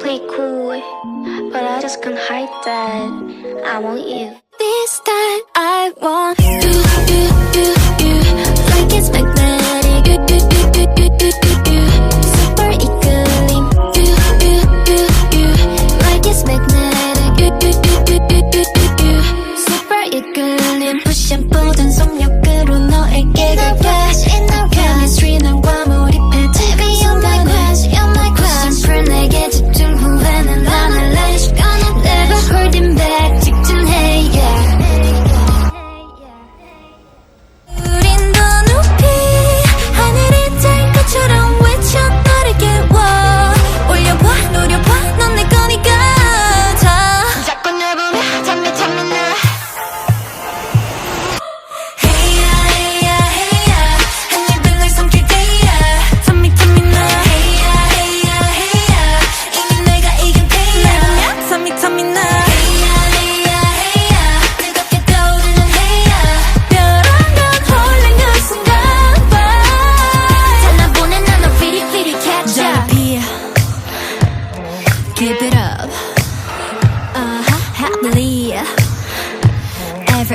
play cool, but I just can't hide that. I want you. This time I want you.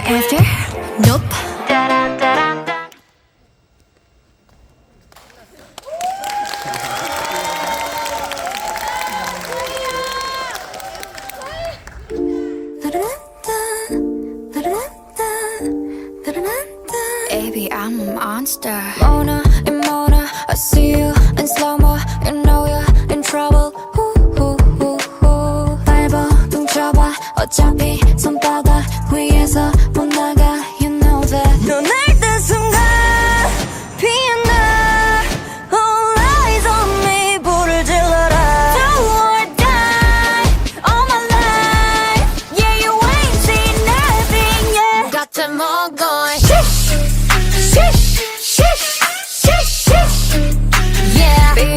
after? Nope. Da da da da da Baby, I'm a monster. Mona and Mona, I see you.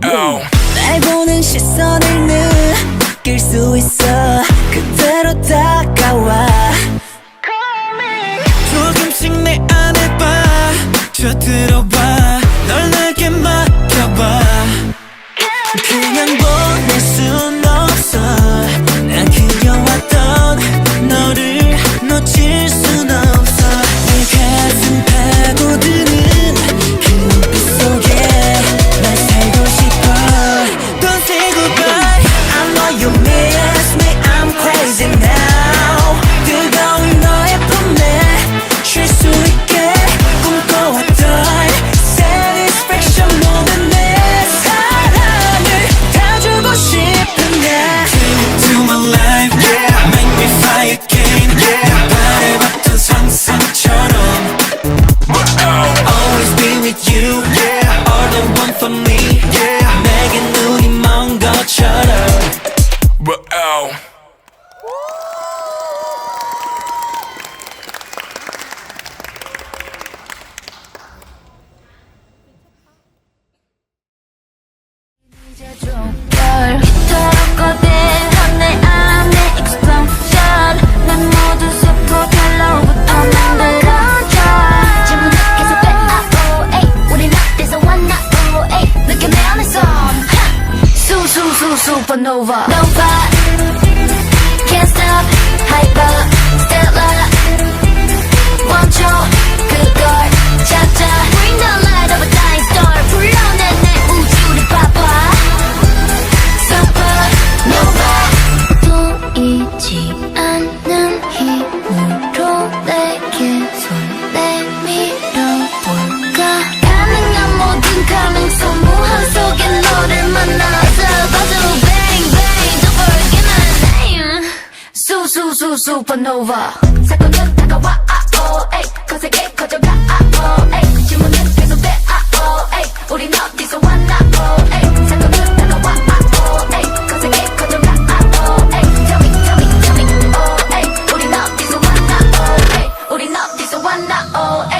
날 보는 시선을 늘 느낄 수 있어 그대로 다가와 조금씩 내 안에 빠져 들어와 널 내게 맡겨봐 그냥 보 true supernova. Nova, can't stop, hyper, stellar. Want your good guard, cha cha, bring the supernova 사건은 다가와 아오 어, 에이 거세게 커져가 아오 어, 에이 질문은 계속돼 아오 어, 에이 우린 어디서 왔나 오 에이 사건은 다가와 아오 에이 거세게 커져가 아오 에이 Tell me tell me tell me 오 에이 우린 어디서 왔나 오 에이 우린 어디서 왔나 오 에이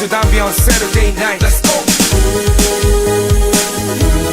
to Dambia on Saturday night. Let's go.